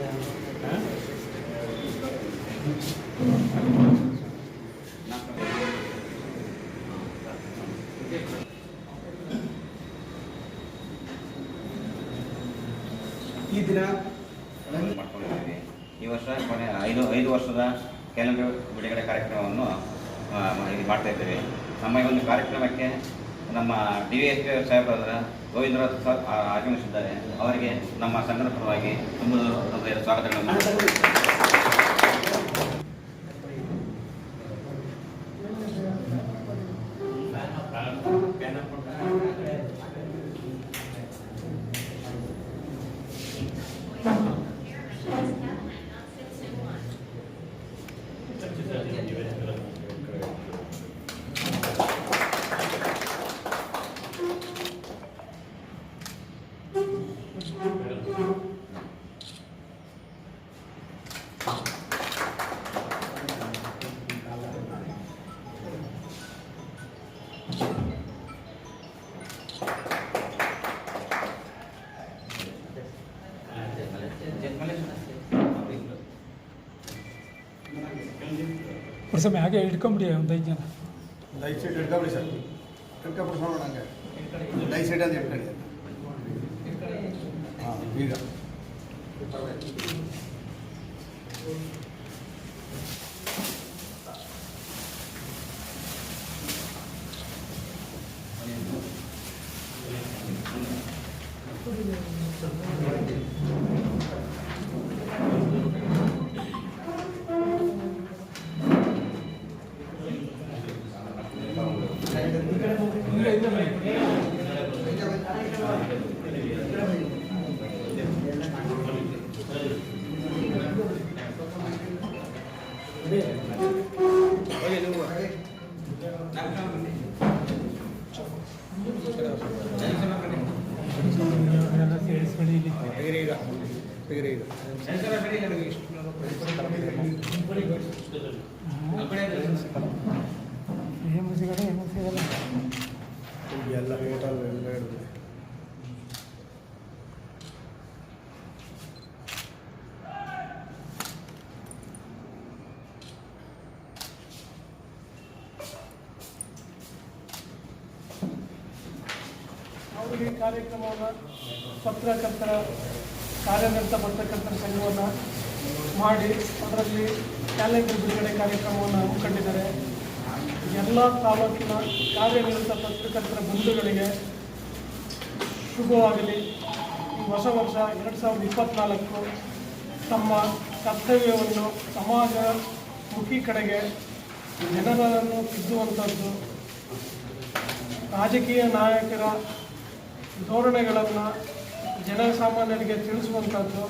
ಈ ದಿನ ಮಾಡ್ಕೊಂಡಿದ್ದೀವಿ. ಈ ವರ್ಷ ಕೊನೆ ಐದು ಐದು ವರ್ಷದ ಕ್ಯಾಲೆಂಡರ್ ಬಿಡುಗಡೆ ಕಾರ್ಯಕ್ರಮವನ್ನು ಇಲ್ಲಿ ಮಾಡ್ತಾ ಇದ್ದೇವೆ. ನಮ್ಮ ಈ ಒಂದು ಕಾರ್ಯಕ್ರಮಕ್ಕೆ ನಮ್ಮ ಡಿ ವಿ ಎಸ್ ಪಿ ಸಾಹೇಬ್ರ ಗೋವಿಂದರಾಜ್ ಸರ್ ಆಗಮಿಸಿದ್ದಾರೆ. ಅವರಿಗೆ ನಮ್ಮ ಸಂಘದ ಪರವಾಗಿ ತುಂಬ ಸ್ವಾಗತಗಳನ್ನು ವರ್ಷ ಹಾಗೆ ಇಟ್ಕೊಂಬಿಡಿ ಒಂದು ಐದು ಜನ ಲೈಫ್ ಸೈಡ್ ಹಿಡ್ಕೊಬಿಡಿ ಸರ್ ಹಿಡ್ಕೊಬಿಟ್ಟು ನೋಡೋಣ ಹಂಗೆ ಲೈಫ್ ಸೈಡ್ ಅಂತ ಹಿಡ್ಕೊಳ್ಳಿ ಹಾಂ ಈಗ ಇಲ್ಲ ಏನು ಸಿಗಲ್ಲ ಏನು ಸಿಗಲ್ಲ ಎಲ್ಲ ರೇಟಲ್ಲಿ ಎಲ್ಲ ಹಿಡಿದು ಈ ಕಾರ್ಯಕ್ರಮವನ್ನು ಪತ್ರಕರ್ತರ ಕಾರ್ಯನಿರತ ಪತ್ರಕರ್ತರ ಸಂಘವನ್ನು ಮಾಡಿ ಅದರಲ್ಲಿ ಕ್ಯಾಲೆಂಡರ್ ಬಿಡುಗಡೆ ಕಾರ್ಯಕ್ರಮವನ್ನು ಹಮ್ಮಿಕೊಂಡಿದ್ದಾರೆ. ಎಲ್ಲ ತಾಲೂಕಿನ ಕಾರ್ಯನಿರತ ಪತ್ರಕರ್ತರ ಬಂಧುಗಳಿಗೆ ಶುಭವಾಗಲಿ. ಈ ಹೊಸ ವರ್ಷ ಎರಡು ಸಾವಿರದ ಇಪ್ಪತ್ತ್ನಾಲ್ಕು ತಮ್ಮ ಕರ್ತವ್ಯವನ್ನು ಸಮಾಜ ಮುಖಿ ಕಡೆಗೆ ಜನರನ್ನು ತಿದ್ದುವಂಥದ್ದು ರಾಜಕೀಯ ನಾಯಕರ ಧೋರಣೆಗಳನ್ನು ಜನಸಾಮಾನ್ಯರಿಗೆ ತಿಳಿಸುವಂಥದ್ದು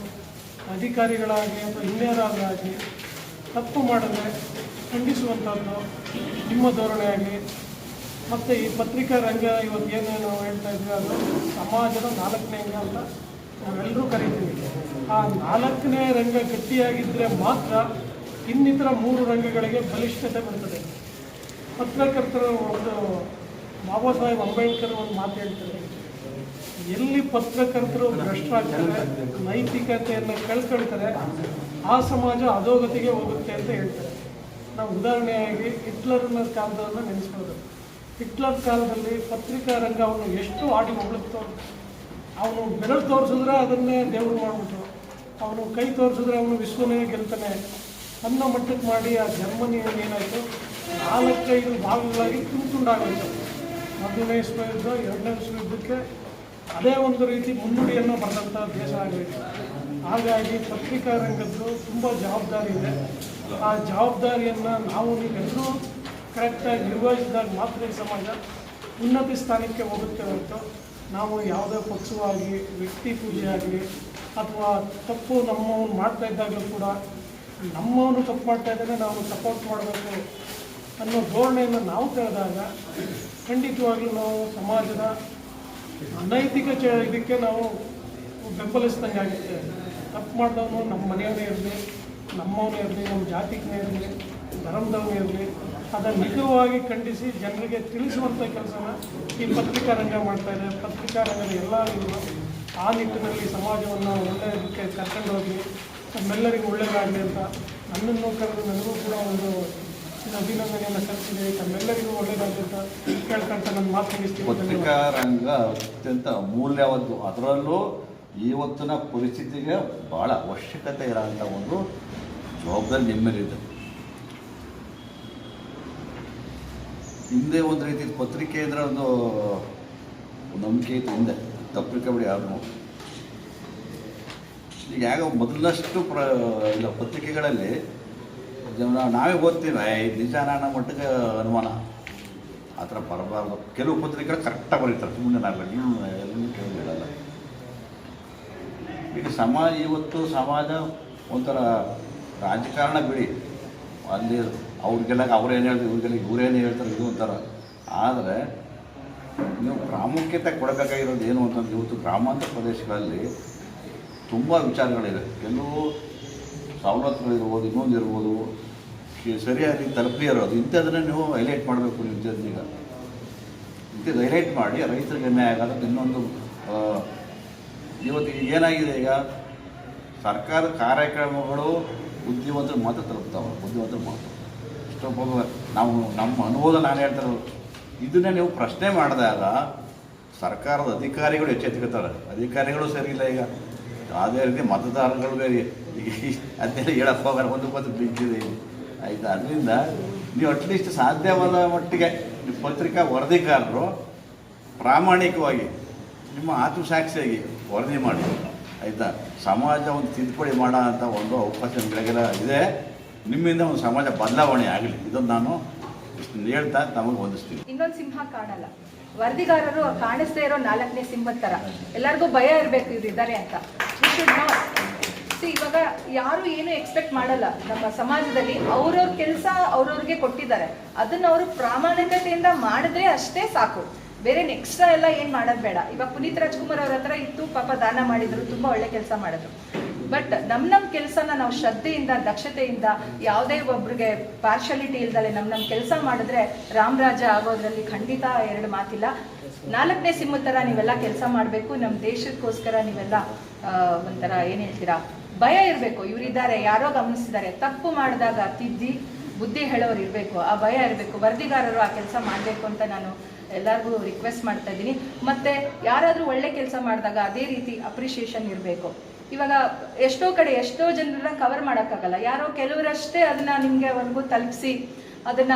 ಅಧಿಕಾರಿಗಳಾಗಿ ಅಥವಾ ಹಿರಿಯರಾಗಿ ತಪ್ಪು ಮಾಡದೆ ಖಂಡಿಸುವಂಥದ್ದು ನಿಮ್ಮ ಧೋರಣೆಯಾಗಿ. ಮತ್ತು ಈ ಪತ್ರಿಕಾ ರಂಗ ಇವತ್ತು ನಾವು ಹೇಳ್ತಾ ಇದ್ವಿ ಅದು ಸಮಾಜದ ನಾಲ್ಕನೇ ಅಂಗ ಅಂತ ನಾವೆಲ್ಲರೂ ಕರಿತೀವಿ. ಆ ನಾಲ್ಕನೇ ರಂಗ ಗಟ್ಟಿಯಾಗಿದ್ದರೆ ಮಾತ್ರ ಇನ್ನಿತರ ಮೂರು ರಂಗಗಳಿಗೆ ಬಲಿಷ್ಠತೆ ಬರ್ತದೆ. ಪತ್ರಕರ್ತರು ಒಂದು, ಬಾಬಾ ಸಾಹೇಬ್ ಅಂಬೇಡ್ಕರ್ ಒಂದು ಮಾತು ಹೇಳ್ತಾರೆ. ಎಲ್ಲಿ ಪತ್ರಕರ್ತರು ಭ್ರಷ್ಟಾಚಾರ ನೈತಿಕತೆಯನ್ನು ಕಳ್ಕೊಳ್ತಾರೆ, ಆ ಸಮಾಜ ಅಧೋಗತಿಗೆ ಹೋಗುತ್ತೆ ಅಂತ ಹೇಳ್ತಾರೆ. ನಾವು ಉದಾಹರಣೆಯಾಗಿ ಹಿಟ್ಲರ್ನ ಕಾಲದನ್ನು ನೆನೆಸ್ಬೋದು ಹಿಟ್ಲರ್ ಕಾಲದಲ್ಲಿ ಪತ್ರಿಕಾ ರಂಗವನ್ನು ಎಷ್ಟು ಆಡಿ ಹೊಗಳುತ್ತೋ ಅವನು ಬೆರಳು ತೋರಿಸಿದ್ರೆ ಅದನ್ನೇ ದೇವರು ಮಾಡಿಬಿಟ್ರು. ಅವನು ಕೈ ತೋರಿಸಿದ್ರೆ ಅವನು ವಿಶ್ವನೇ ಗೆಲ್ತಾನೆ. ಅನ್ನೋ ಮಟ್ಟಕ್ಕೆ ಮಾಡಿ ಆ ಜರ್ಮನಿಯಲ್ಲಿ ಏನಾಯಿತು? ನಾಲ್ಕೈದು ಭಾಗಗಳಾಗಿ ತುಂಡಾಗೋಯ್ತು ಮೊದಲನೇ ವಿಶ್ವಯುದ್ಧ, ಎರಡನೇ ವಿಶ್ವ ಯುದ್ಧಕ್ಕೆ ಅದೇ ಒಂದು ರೀತಿ ಮುನ್ನುಡಿಯನ್ನು ಬರೆದಂಥ ದೇಶ ಆಗಬೇಕು ಹಾಗಾಗಿ ಪತ್ರಿಕಾ ರಂಗದ್ದು ತುಂಬ ಜವಾಬ್ದಾರಿ ಇದೆ. ಆ ಜವಾಬ್ದಾರಿಯನ್ನು ನಾವು ನೀವೆಲ್ಲರೂ ಕರೆಕ್ಟಾಗಿ ನಿರ್ವಹಿಸಿದಾಗ ಮಾತ್ರ ಈ ಸಮಾಜ ಉನ್ನತಿ ಸ್ಥಾನಕ್ಕೆ ಹೋಗುತ್ತೆ ಹೊರತು ನಾವು ಯಾವುದೇ ಪಕ್ಷವಾಗಿ, ವ್ಯಕ್ತಿ ಪೂಜೆ ಆಗಲಿ ಅಥವಾ ತಪ್ಪು ನಮ್ಮವನು ಮಾಡ್ತಾ ಇದ್ದಾಗಲೂ ಕೂಡ ನಮ್ಮವನು ತಪ್ಪು ಮಾಡ್ತಾ ಇದ್ದರೆ ನಾವು ಸಪೋರ್ಟ್ ಮಾಡಬೇಕು ಅನ್ನೋ ಧೋರಣೆಯನ್ನು ನಾವು ತಿಳಿದಾಗ ಖಂಡಿತವಾಗ್ಲೂ ನಾವು ಸಮಾಜದ ಅನೈತಿಕ ಚ ಇದಕ್ಕೆ ನಾವು ಬೆಂಬಲಿಸ್ದಂಗೆ ಆಗುತ್ತೆ. ತಪ್ಪು ಮಾಡಿದವನು ನಮ್ಮ ಮನೆಯವನೇ ಇರಲಿ, ನಮ್ಮವನೇ ಇರಲಿ, ನಮ್ಮ ಜಾತಿಗೇ ಇರಲಿ, ಧರ್ಮದವನೇ ಇರಲಿ, ಅದನ್ನು ನಿಖರವಾಗಿ ಖಂಡಿಸಿ ಜನರಿಗೆ ತಿಳಿಸುವಂಥ ಕೆಲಸನ ಈ ಪತ್ರಿಕಾ ರಂಗ ಮಾಡ್ತಾ ಇದೆ. ಪತ್ರಿಕಾ ರಂಗದ ಎಲ್ಲ ಆ ನಿಟ್ಟಿನಲ್ಲಿ ಸಮಾಜವನ್ನು ಒಳ್ಳೆಯದಕ್ಕೆ ಕರ್ಕೊಂಡು ಹೋಗಿ, ನಮ್ಮೆಲ್ಲರಿಗೂ ಒಳ್ಳೆಯದಾಗಲಿ ಅಂತ ನನ್ನನ್ನು ಕರೆದು ನನಗೂ ಕೂಡ ಒಂದು ಅಭಿನಂದನೆಯನ್ನು ಸಲ್ಲಿಸಿದೆ ತಮ್ಮೆಲ್ಲರಿಗೂ ಕೇಳ್ಕೊಂತ ನನ್ನ ಮಾತು ಮುಗಿಸ್ತೀನಿ. ಪತ್ರಿಕಾ ರಂಗ ಅತ್ಯಂತ ಅಮೂಲ್ಯವಾದ್ದು. ಅದರಲ್ಲೂ ಇವತ್ತಿನ ಪರಿಸ್ಥಿತಿಗೆ ಭಾಳ ಅವಶ್ಯಕತೆ ಇರೋಂಥ ಒಂದು ಜವಾಬ್ದಾರಿ ನಿಮ್ಮಲ್ಲಿದೆ ಹಿಂದೆ ಒಂದು ರೀತಿ ಪತ್ರಿಕೆ ಅಂದರೆ ಒಂದು ನಂಬಿಕೆ ಇತ್ತು ಹಿಂದೆ. ತಪ್ಪಿಕಬಿಡಿ ಯಾರು ಈಗ ಯಾಗ ಮೊದಲಷ್ಟು ಪ್ರ ಇಲ್ಲ ಪತ್ರಿಕೆಗಳಲ್ಲಿ ಜನ ನಾವೇ ಓದ್ತೀವಿ ಇದು ನಿಜಾನ ಅನ್ನೋ ಮಟ್ಟಿಗೆ ಅನುಮಾನ. ಆ ಥರ ಬರಬಾರ್ದು. ಕೆಲವು ಪತ್ರಿಕೆಗಳು ಕರೆಕ್ಟಾಗಿ ಬರೀತಾರೆ. ಸುಮ್ಮನೆ ನಾನು ಎಲ್ಲೂ ಎಲ್ಲೂ ಕೇಳಿಲ್ಲ ಈಗ ಸಮಾಜ ಇವತ್ತು ಸಮಾಜ ಒಂಥರ ರಾಜಕಾರಣ ಬಿಡಿ. ಅಲ್ಲಿ ಅವ್ರಿಗೆಲ್ಲ ಅವ್ರೇನು ಹೇಳ್ತಾರೆ, ಇವ್ರಿಗೆಲ್ಲ ಇವರೇನು ಹೇಳ್ತಾರೆ, ಇದು ಒಂಥರ. ಆದರೆ ನೀವು ಪ್ರಾಮುಖ್ಯತೆ ಕೊಡಬೇಕಾಗಿರೋದು ಏನು ಅಂತಂದ್ರೆ ಇವತ್ತು ಗ್ರಾಮಾಂತರ ಪ್ರದೇಶಗಳಲ್ಲಿ ತುಂಬ ವಿಚಾರಗಳಿವೆ. ಕೆಲವು ಸವಲತ್ತುಗಳಿರ್ಬೋದು, ಇನ್ನೊಂದು ಇರ್ಬೋದು. ಸರಿಯಾಗಿ ತಲುಪದೇ ಇರೋದು ಇಂಥದ್ದನ್ನೇ ನೀವು ಹೈಲೈಟ್ ಮಾಡಬೇಕು ಈಗ. ಇಂಥದ್ದು ಹೈಲೈಟ್ ಮಾಡಿ ರೈತರಿಗೆ ಅನ್ಯಾಯ ಆಗೋದಕ್ಕೆ ಇನ್ನೊಂದು ಇವತ್ತಿಗೆ ಇವತ್ತು ಏನಾಗಿದೆ ಈಗ? ಸರ್ಕಾರ ಕಾರ್ಯಕ್ರಮಗಳು ಬುದ್ಧಿವಂತರು ಮಾತ್ರ ತಲುಪ್ತಾವೆ, ಬುದ್ಧಿವಂತರು ಮಾತ್ರ. ಇಷ್ಟೊಬ್ಬ ನಾವು ನಮ್ಮ ಅನುಭವ ನಾನು ಹೇಳ್ತಾರೆ ಇದನ್ನೇ ನೀವು ಪ್ರಶ್ನೆ ಮಾಡಿದಾಗ ಸರ್ಕಾರದ ಅಧಿಕಾರಿಗಳು ಎಚ್ಚೆತ್ತುಕೊತಾರೆ ಅಧಿಕಾರಿಗಳು ಸರಿ ಇಲ್ಲ ಈಗ. ಅದೇ ರೀತಿ ಮತದಾರಗಳು ಬೇರೆ. ಅದನ್ನೆಲ್ಲ ಹೋಗೋಣ ಒಂದು ಬಂದು ಬಿದ್ದಿದೆ ಆಯಿತಾ ಅದರಿಂದ ನೀವು ಅಟ್ಲೀಸ್ಟ್ ಸಾಧ್ಯವಾದ ಮಟ್ಟಿಗೆ ನಿಮ್ಮ ಪತ್ರಿಕಾ ವರದಿಗಾರರು ಪ್ರಾಮಾಣಿಕವಾಗಿ ನಿಮ್ಮ ಆತ್ಮಸಾಕ್ಷಿಯಾಗಿ ವರದಿ ಮಾಡಿ. ಆಯಿತಾ? ಸಮಾಜ ಒಂದು ತಿದ್ದುಪಡಿ ಮಾಡೋ ಅಂತ ಒಂದು ಅವಕಾಶ ಇದೆ. ನಿಮ್ಮಿಂದ ಒಂದು ಸಮಾಜ ಬದಲಾವಣೆ ಆಗಲಿ. ಇದನ್ನು ನಾನು ಹೇಳ್ತಾ ತಮಗೆ ಹೊಂದಿಸ್ತೀನಿ ಇನ್ನೊಂದು ಸಿಂಹ ಕಾಣಲ್ಲ. ವರದಿಗಾರರು ಕಾಣಿಸ್ತಾ ಇರೋ ನಾಲ್ಕನೇ ಸಿಂಹದ ತರ ಎಲ್ಲರಿಗೂ ಭಯ ಇರಬೇಕು ಇದ್ದಾರೆ ಅಂತ. See, ಇವಾಗ ಯಾರು ಏನು ಎಕ್ಸ್ಪೆಕ್ಟ್ ಮಾಡಲ್ಲ. ನಮ್ಮ ಸಮಾಜದಲ್ಲಿ ಅವ್ರವ್ರ ಕೆಲಸ ಅವ್ರವ್ರಿಗೆ ಕೊಟ್ಟಿದ್ದಾರೆ. ಅದನ್ನ ಅವರು ಪ್ರಾಮಾಣಿಕತೆಯಿಂದ ಮಾಡಿದ್ರೆ ಅಷ್ಟೇ ಸಾಕು. ಬೇರೆ ಎಕ್ಸ್ಟ್ರಾ ಎಲ್ಲ ಏನ್ ಮಾಡೋದ್ ಬೇಡ. ಇವಾಗ ಪುನೀತ್ ರಾಜ್ಕುಮಾರ್ ಅವ್ರ ಹತ್ರ ಇತ್ತು ಪಾಪ ದಾನ ಮಾಡಿದ್ರು ತುಂಬಾ ಒಳ್ಳೆ ಕೆಲಸ ಮಾಡಿದ್ರು. ಬಟ್ ನಮ್ ನಮ್ ಕೆಲಸನ ನಾವು ಶ್ರದ್ಧೆಯಿಂದ ದಕ್ಷತೆಯಿಂದ ಯಾವುದೇ ಒಬ್ರಿಗೆ ಪಾರ್ಶಾಲಿಟಿ ಇಲ್ದಲೆ ನಮ್ ನಮ್ ಕೆಲಸ ಮಾಡಿದ್ರೆ ರಾಮರಾಜ ಆಗೋದ್ರಲ್ಲಿ ಖಂಡಿತ ಎರಡು ಮಾತಿಲ್ಲ. ನಾಲ್ಕನೇ ಸಿಂಹದ ಥರ ನೀವೆಲ್ಲ ಕೆಲಸ ಮಾಡಬೇಕು. ನಮ್ಮ ದೇಶಕ್ಕೋಸ್ಕರ ನೀವೆಲ್ಲ ಒಂಥರ ಏನ್ ಹೇಳ್ತೀರಾ? ಭಯ ಇರಬೇಕು. ಇವರಿದ್ದಾರೆ, ಯಾರೋ ಗಮನಿಸಿದ್ದಾರೆ. ತಪ್ಪು ಮಾಡಿದಾಗ ತಿದ್ದಿ ಬುದ್ಧಿ ಹೇಳೋರು ಇರಬೇಕು. ಆ ಭಯ ಇರಬೇಕು. ವರದಿಗಾರರು ಆ ಕೆಲಸ ಮಾಡಬೇಕು ಅಂತ ನಾನು ಎಲ್ಲರಿಗೂ ರಿಕ್ವೆಸ್ಟ್ ಮಾಡ್ತಾ ಇದ್ದೀನಿ. ಮತ್ತೆ ಯಾರಾದರೂ ಒಳ್ಳೆ ಕೆಲಸ ಮಾಡಿದಾಗ ಅದೇ ರೀತಿ ಅಪ್ರಿಷಿಯೇಷನ್ ಇರಬೇಕು. ಇವಾಗ ಎಷ್ಟೋ ಕಡೆ ಎಷ್ಟೋ ಜನರನ್ನ ಕವರ್ ಮಾಡೋಕ್ಕಾಗಲ್ಲ. ಯಾರೋ ಕೆಲವರಷ್ಟೇ ಅದನ್ನ ನಿಮಗೆ ಅವ್ರಿಗೂ ತಲುಪಿಸಿ ಅದನ್ನ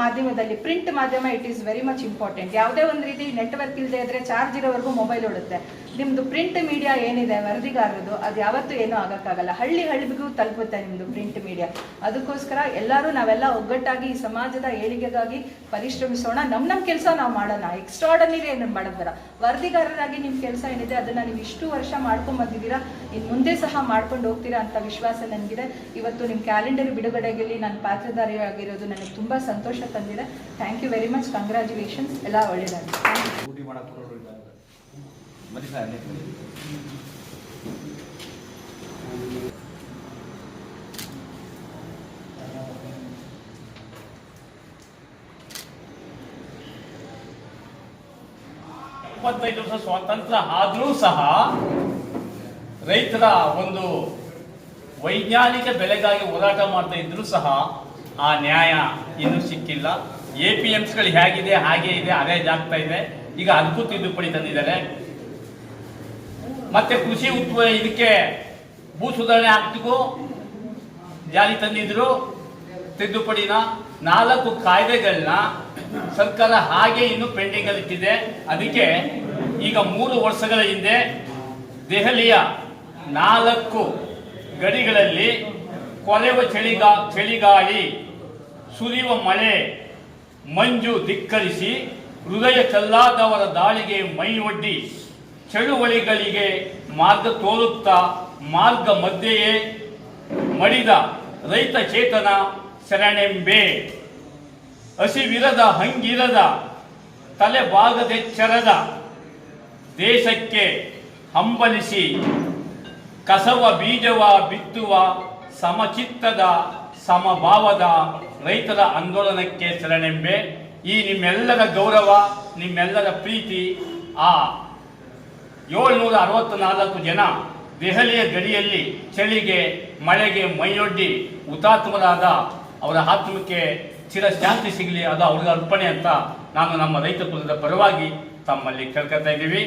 ಮಾಧ್ಯಮದಲ್ಲಿ ಪ್ರಿಂಟ್ ಮಾಧ್ಯಮ it is very much important ಯಾವುದೇ ಒಂದು ರೀತಿ ನೆಟ್ವರ್ಕ್ ಇಲ್ಲದೆ ಇದ್ದರೆ ಚಾರ್ಜ್ ಇರೋವರೆಗೂ ಮೊಬೈಲ್ ಓಡುತ್ತೆ. ನಿಮ್ದು ಪ್ರಿಂಟ್ ಮೀಡಿಯಾ ಏನಿದೆ ವರದಿಗಾರರದು, ಅದು ಯಾವತ್ತೂ ಏನೂ ಆಗೋಕ್ಕಾಗಲ್ಲ. ಹಳ್ಳಿ ಹಳ್ಳಿಗೂ ತಲುಪುತ್ತೆ ನಿಮ್ದು ಪ್ರಿಂಟ್ ಮೀಡಿಯಾ ಅದಕ್ಕೋಸ್ಕರ ಎಲ್ಲರೂ ನಾವೆಲ್ಲ ಒಗ್ಗಟ್ಟಾಗಿ ಈ ಸಮಾಜದ ಏಳಿಗೆಗಾಗಿ ಪರಿಶ್ರಮಿಸೋಣ. ನಮ್ಮ ನಮ್ಮ ಕೆಲಸ ನಾವು ಮಾಡೋಣ. ಎಕ್ಸ್ಟ್ರಾಡನರಿ ಏನು ಮಾಡೋದ್ರ ವರದಿಗಾರರಾಗಿ ನಿಮ್ಮ ಕೆಲಸ ಏನಿದೆ, ಅದನ್ನ ನೀವು ಇಷ್ಟು ವರ್ಷ ಮಾಡ್ಕೊಂಡ್ ಬಂದಿದ್ದೀರಾ ಇನ್ನು ಮುಂದೆ ಸಹ ಮಾಡ್ಕೊಂಡು ಹೋಗ್ತೀರಾ ಅಂತ ವಿಶ್ವಾಸ ನನಗಿದೆ. ಇವತ್ತು ನಿಮ್ಮ ಕ್ಯಾಲೆಂಡರ್ ಬಿಡುಗಡೆಗೆ ನಾನು ಪಾತ್ರಧಾರಿಯಾಗಿರೋದು ನನಗೆ ತುಂಬಾ ಸಂತೋಷ ತಂದಿದೆ. Thank you very much congratulations ಎಲ್ಲ ಒಳ್ಳೆಯದಾಗಿ ಇಪ್ಪತ್ತೈದು ವರ್ಷ ಸ್ವಾತಂತ್ರ್ಯ ಆದರೂ ಸಹ ರೈತರ ಒಂದು ವೈಜ್ಞಾನಿಕ ಬೆಲೆಗಾಗಿ ಹೋರಾಟ ಮಾಡ್ತಾ ಇದ್ರೂ ಸಹ ಆ ನ್ಯಾಯ ಇನ್ನೂ ಸಿಕ್ಕಿಲ್ಲ. ಎ ಪಿ ಎಮ್ಸ್ಗಳು ಹೇಗಿದೆ ಹಾಗೆ ಇದೆ ಅದೇ ಆಗ್ತಾ ಇದೆ. ಈಗ ಅದ್ಭುತ ತಿದ್ದುಪಡಿ ತಂದಿದ್ದಾರೆ. ಮತ್ತೆ ಕೃಷಿ ಉತ್ಪ ಇದಕ್ಕೆ ಭೂ ಸುಧಾರಣೆ ಆಗ್ತಿಗೂ ಜಾರಿ ತಂದಿದ್ರು. ತಿದ್ದುಪಡಿನ ನಾಲ್ಕು ಕಾಯ್ದೆಗಳನ್ನ ಸರ್ಕಾರ ಹಾಗೆ ಇನ್ನು ಪೆಂಡಿಂಗ್ ಅಲ್ಲಿ ಇಟ್ಟಿದೆ. ಅದಕ್ಕೆ ಈಗ ಮೂರು ವರ್ಷಗಳ ಹಿಂದೆ ದೆಹಲಿಯ ನಾಲ್ಕು ಗಡಿಗಳಲ್ಲಿ ಕೊರೆಯುವ ಚಳಿಗಾ, ಚಳಿಗಾಳಿ ಸುರಿಯುವ ಮಳೆ, ಮಂಜು ಧಿಕ್ಕರಿಸಿ ಹೃದಯ ಚಲ್ಲಾದವರ ದಾಳಿಗೆ ಮೈ ಒಡ್ಡಿ. ಚಳುವಳಿಗಳಿಗೆ ಮಾರ್ಗ ತೋರುತ್ತಾ ಮಾರ್ಗ ಮಧ್ಯೆಯೇ ಮಡಿದ ರೈತ ಚೇತನ ಶರಣೆಂಬೆ. ಹಸಿವಿರದ ಹಂಗಿರದ ತಲೆ ಭಾಗದೆಚ್ಚರದ ದೇಶಕ್ಕೆ ಹಂಬಲಿಸಿ ಕಸವ ಬೀಜವ ಬಿತ್ತುವ ಸಮಚಿತ್ತದ ಸಮಭಾವದ ರೈತರ ಆಂದೋಲನಕ್ಕೆ ಶರಣೆಂಬೆ. ಈ ನಿಮ್ಮೆಲ್ಲರ ಗೌರವ, ನಿಮ್ಮೆಲ್ಲರ ಪ್ರೀತಿ, ಆ ಏಳ್ನೂರ ಅರವತ್ನಾಲ್ಕು ಜನ ದೆಹಲಿಯ ಗಡಿಯಲ್ಲಿ ಚಳಿಗೆ, ಮಳೆಗೆ ಮೈಯೊಡ್ಡಿ ಹುತಾತ್ಮರಾದ ಅವರ ಆತ್ಮಕ್ಕೆ ಚಿರಶಾಂತಿ ಸಿಗಲಿ, ಅದು ಅವ್ರಿಗೆ ಅರ್ಪಣೆ ಅಂತ ನಾನು ನಮ್ಮ ರೈತ ಕುಲದ ಪರವಾಗಿ ತಮ್ಮಲ್ಲಿ ಕೇಳ್ಕೊತಾ ಇದ್ದೀವಿ.